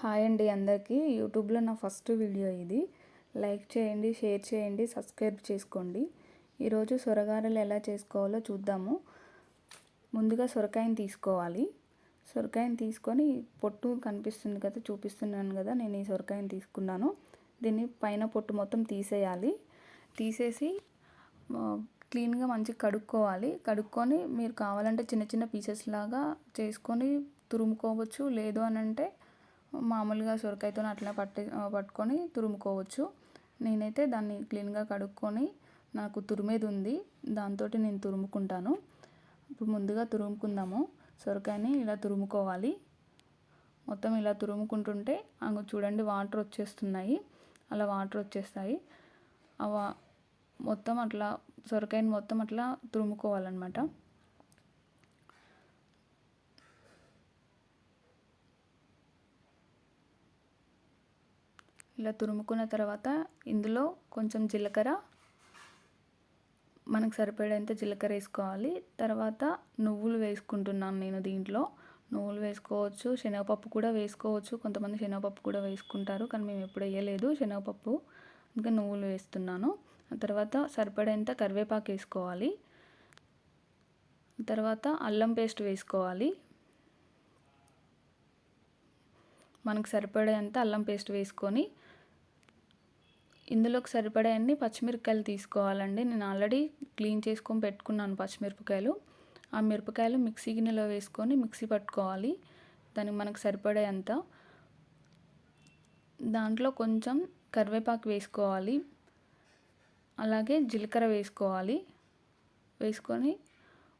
Hi అండి అందరికీ. యూట్యూబ్లో నా ఫస్ట్ వీడియో ఇది. లైక్ చేయండి షేర్ చేయండి సబ్స్క్రైబ్ చేసుకోండి. ఈరోజు సొరగారెలు ఎలా చేసుకోవాలో చూద్దాము. ముందుగా సొరకాయని తీసుకోవాలి. సొరకాయని తీసుకొని పొట్టు కనిపిస్తుంది కదా చూపిస్తున్నాను కదా నేను ఈ సొరకాయని తీసుకున్నాను. దీన్ని పైన పొట్టు మొత్తం తీసేయాలి. తీసేసి క్లీన్గా మంచిగా కడుక్కోవాలి. కడుక్కొని మీరు కావాలంటే చిన్న చిన్న పీసెస్ లాగా చేసుకొని తురుముకోవచ్చు. లేదు అని అంటే మామూలుగా సొరకాయతో అట్లా పట్టి పట్టుకొని తురుముకోవచ్చు. నేనైతే దాన్ని క్లీన్గా కడుక్కొని నాకు తురిమేది ఉంది దాంతో నేను తురుముకుంటాను. ఇప్పుడు ముందుగా తురుముకుందాము. సొరకాయని ఇలా తురుముకోవాలి. మొత్తం ఇలా తురుముకుంటుంటే అంగు చూడండి వాటర్ వచ్చేస్తున్నాయి. అలా వాటర్ వచ్చేస్తాయి. అవ మొత్తం అట్లా సొరకాయని మొత్తం అట్లా తురుముకోవాలన్నమాట. ఇలా తురుముకున్న తర్వాత ఇందులో కొంచెం జీలకర్ర మనకు సరిపడేంత జీలకర్ర వేసుకోవాలి. తర్వాత నువ్వులు వేసుకుంటున్నాను నేను దీంట్లో. నువ్వులు వేసుకోవచ్చు శనగపప్పు కూడా వేసుకోవచ్చు. కొంతమంది శనగపప్పు కూడా వేసుకుంటారు కానీ మేము ఎప్పుడు వేయలేదు శనగపప్పు. ఇంకా నువ్వులు వేస్తున్నాను. తర్వాత సరిపడేంత కరివేపాకు వేసుకోవాలి. తర్వాత అల్లం పేస్ట్ వేసుకోవాలి. మనకు సరిపడేంత అల్లం పేస్ట్ వేసుకొని ఇందులోకి సరిపడే అన్ని పచ్చిమిరపకాయలు తీసుకోవాలండి. నేను ఆల్రెడీ క్లీన్ చేసుకొని పెట్టుకున్నాను పచ్చిమిరపకాయలు. ఆ మిరపకాయలు మిక్సీ గిన్నెలో వేసుకొని మిక్సీ పట్టుకోవాలి. దానికి మనకు సరిపడే అంత. దాంట్లో కొంచెం కరివేపాకు వేసుకోవాలి. అలాగే జీలకర్ర వేసుకోవాలి. వేసుకొని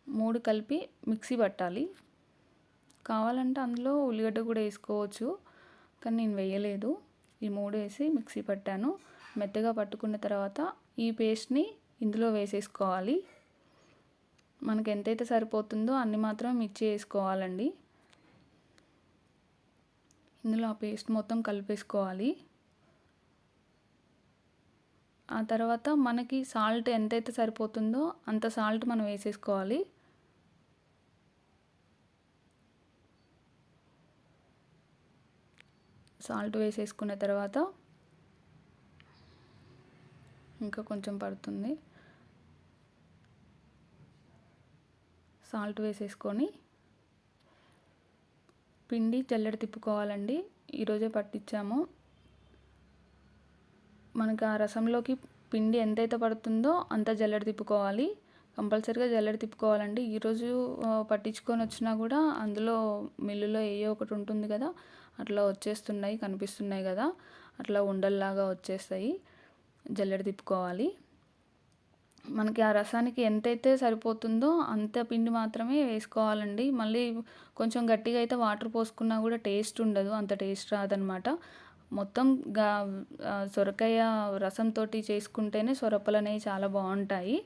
మూడు కలిపి మిక్సీ పట్టాలి. కావాలంటే అందులో ఉల్లిగడ్డ కూడా వేసుకోవచ్చు. కానీ నేను వేయలేదు. ఈ మూడు వేసి మిక్సీ పట్టాను. మెత్తగా పట్టుకున్న తర్వాత ఈ పేస్ట్ని ఇందులో వేసేసుకోవాలి. మనకు ఎంతైతే సరిపోతుందో అన్ని మాత్రం మిక్స్ చేసుకోవాలండి. ఇందులో ఆ పేస్ట్ మొత్తం కలిపేసుకోవాలి. ఆ తర్వాత మనకి సాల్ట్ ఎంతైతే సరిపోతుందో అంత సాల్ట్ మనం వేసేసుకోవాలి. సాల్ట్ వేసేసుకున్న తర్వాత ఇంకా కొంచెం పడుతుంది. సాల్ట్ వేసేసుకొని పిండి జల్లెడ తిప్పుకోవాలండి. ఈరోజే పట్టించాము. మనకి ఆ రసంలోకి పిండి ఎంతైతే పడుతుందో అంత జల్లెడ తిప్పుకోవాలి. కంపల్సరీగా జల్లెడ తిప్పుకోవాలండి. ఈరోజు పట్టించుకొని వచ్చినా కూడా అందులో మిల్లులో ఏయో ఒకటి ఉంటుంది కదా అట్లా వచ్చేస్తున్నాయి కనిపిస్తున్నాయి కదా అట్లా ఉండల్లాగా వచ్చేస్తాయి. జల్లెడ తిప్పుకోవాలి. మనకి ఆ రసానికి ఎంతైతే సరిపోతుందో అంత పిండి మాత్రమే వేసుకోవాలండి. మళ్ళీ కొంచెం గట్టిగా అయితే వాటర్ పోసుకున్నా కూడా టేస్ట్ ఉండదు అంత టేస్ట్ రాదనమాట. మొత్తం గా సొరకాయ రసంతో చేసుకుంటేనే సొరపలు అనేవి చాలా బాగుంటాయి.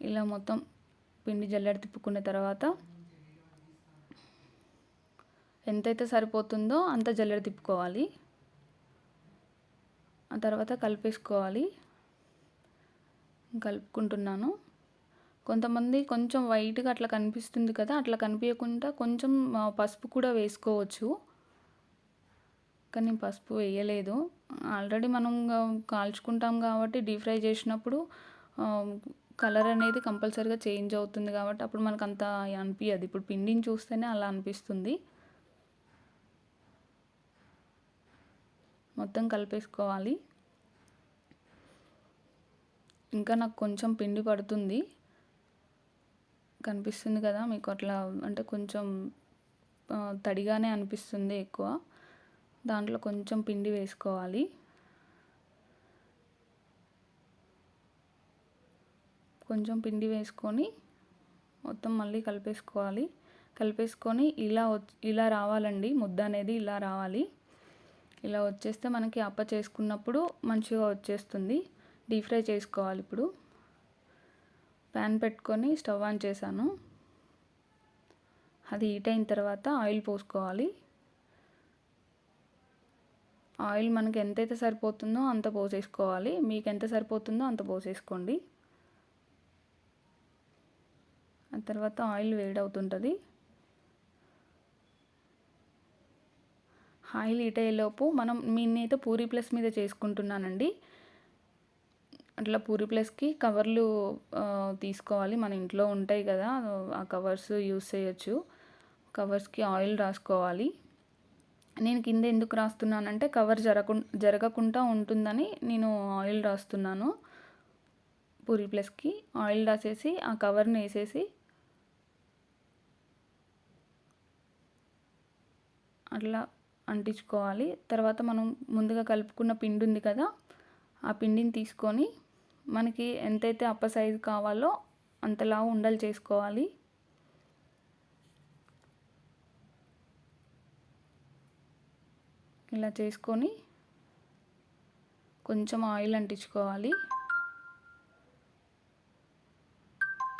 ఇలా మొత్తం పిండి జల్లెడ తిప్పుకున్న తర్వాత ఎంతైతే సరిపోతుందో అంత జల్లెడ తిప్పుకోవాలి. ఆ తర్వాత కలిపేసుకోవాలి. కలుపుకుంటున్నాను. కొంతమంది కొంచెం వైట్గా అట్లా కనిపిస్తుంది కదా అట్లా కనిపించకుండా కొంచెం పసుపు కూడా వేసుకోవచ్చు. కానీ పసుపు వేయలేదు. ఆల్రెడీ మనం కాల్చుకుంటాం కాబట్టి డీప్ ఫ్రై చేసినప్పుడు కలర్ అనేది కంపల్సరీగా చేంజ్ అవుతుంది కాబట్టి అప్పుడు మనకు అంత అనిపించదు ఇప్పుడు పిండిని చూస్తేనే అలా అనిపిస్తుంది. మొత్తం కలిపేసుకోవాలి. ఇంకా నాకు కొంచెం పిండి పడుతుంది. కనిపిస్తుంది కదా మీకు అట్లా అంటే కొంచెం తడిగానే అనిపిస్తుంది ఎక్కువ. దాంట్లో కొంచెం పిండి వేసుకోవాలి. కొంచెం పిండి వేసుకొని మొత్తం మళ్ళీ కలిపేసుకోవాలి. కలిపేసుకొని ఇలా ఇలా రావాలండి. ముద్ద అనేది ఇలా రావాలి. ఇలా వచ్చేస్తే మనకి అప్ప చేసుకున్నప్పుడు మంచిగా వచ్చేస్తుంది. డీప్ ఫ్రై చేసుకోవాలి ఇప్పుడు. ప్యాన్ పెట్టుకొని స్టవ్ ఆన్ చేశాను. అది హీట్ అయిన తర్వాత ఆయిల్ పోసుకోవాలి. ఆయిల్ మనకి ఎంతైతే సరిపోతుందో అంత పోసేసుకోవాలి. మీకు ఎంత సరిపోతుందో అంత పోసేసుకోండి. ఆ తర్వాత ఆయిల్ వేడవుతుంటుంది. ఆయిల్ హీట్ అయ్యేలోపు మనం నేనైతే పూరి ప్లస్ మీద చేసుకుంటున్నానండి. అట్లా పూరి ప్లస్కి కవర్లు తీసుకోవాలి. మన ఇంట్లో ఉంటాయి కదా ఆ కవర్స్ యూస్ చేయొచ్చు. కవర్స్కి ఆయిల్ రాసుకోవాలి. నేను కింద ఎందుకు రాస్తున్నానంటే కవర్ జరగకు జరగకుండా ఉంటుందని నేను ఆయిల్ రాస్తున్నాను. పూరి ప్లస్కి ఆయిల్ రాసేసి ఆ కవర్ని వేసేసి అట్లా అంటించుకోవాలి. తర్వాత మనం ముందుగా కలుపుకున్న పిండి ఉంది కదా ఆ పిండిని తీసుకొని మనకి ఎంతైతే అప్ప సైజు కావాలో అంతలా ఉండలు చేసుకోవాలి. ఇలా చేసుకొని కొంచెం ఆయిల్ అంటించుకోవాలి.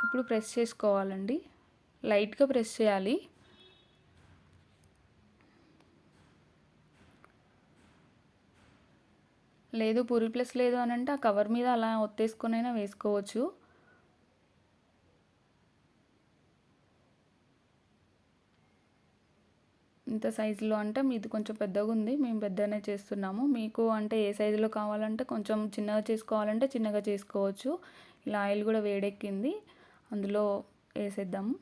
ఇప్పుడు ప్రెస్ చేసుకోవాలండి. లైట్గా ప్రెస్ చేయాలి. లేదు పూరి ప్లస్ లేదు అని అంటే ఆ కవర్ మీద అలా ఒత్తేసుకొనైనా వేసుకోవచ్చు. ఇంత సైజులో అంటే మీది కొంచెం పెద్దగా ఉంది మేము పెద్దనే చేస్తున్నాము. మీకు అంటే ఏ సైజులో కావాలంటే కొంచెం చిన్నగా చేసుకోవాలంటే చిన్నగా చేసుకోవచ్చు. ఇలా ఆయిల్ కూడా వేడెక్కింది అందులో వేసేద్దాము.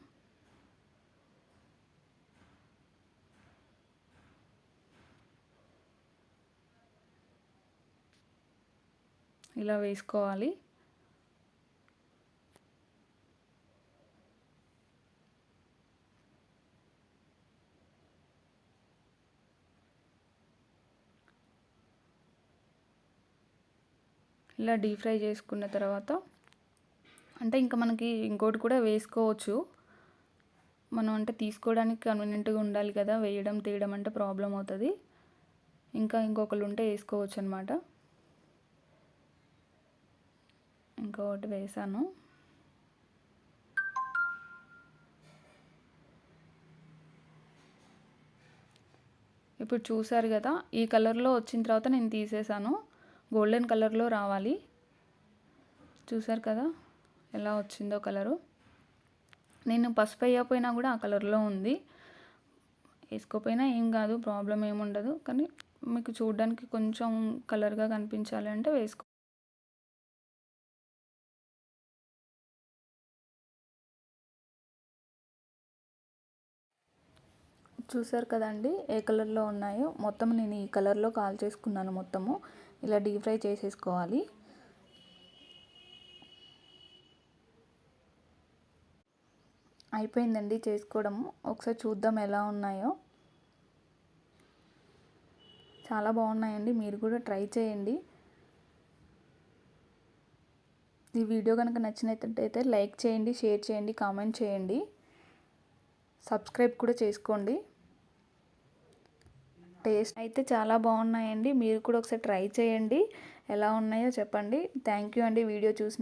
ఇలా వేసుకోవాలి. ఇలా డీప్ ఫ్రై చేసుకున్న తర్వాత అంటే ఇంకా మనకి ఇంకోటి కూడా వేసుకోవచ్చు. మనం అంటే తీసుకోవడానికి కన్వీనియంట్గా ఉండాలి కదా వేయడం తీయడం అంటే ప్రాబ్లం అవుతుంది. ఇంకా ఇంకొకరు ఉంటే వేసుకోవచ్చు అనమాట ఇంకొకటి వేసాను ఇప్పుడు చూసారు కదా ఈ కలర్లో వచ్చిన తర్వాత నేను తీసేసాను గోల్డెన్ కలర్లో రావాలి. చూసారు కదా ఎలా వచ్చిందో కలరు. నేను పసుపు వేయకపోయినా కూడా ఆ కలర్లో ఉంది. వేసుకోపోయినా ఏం కాదు ప్రాబ్లం ఏముండదు కానీ మీకు చూడడానికి కొంచెం కలర్గా కనిపించాలి అంటే వేసుకో చూసారు కదండి ఏ కలర్లో ఉన్నాయో. మొత్తం నేను ఈ కలర్లో కాల్ చేసుకున్నాను మొత్తము. ఇలా డీప్ ఫ్రై చేసేసుకోవాలి. అయిపోయిందండి చేసుకోవడము. ఒకసారి చూద్దాం ఎలా ఉన్నాయో. చాలా బాగున్నాయండి. మీరు కూడా ట్రై చేయండి. ఈ వీడియో కనుక నచ్చినట్టయితే లైక్ చేయండి షేర్ చేయండి కామెంట్ చేయండి. సబ్స్క్రైబ్ కూడా చేసుకోండి. టేస్ట్ అయితే చాలా బాగున్నాయండి. మీరు కూడా ఒకసారి ట్రై చేయండి. ఎలా ఉన్నాయో చెప్పండి. థ్యాంక్ యూ అండి. వీడియో చూసిన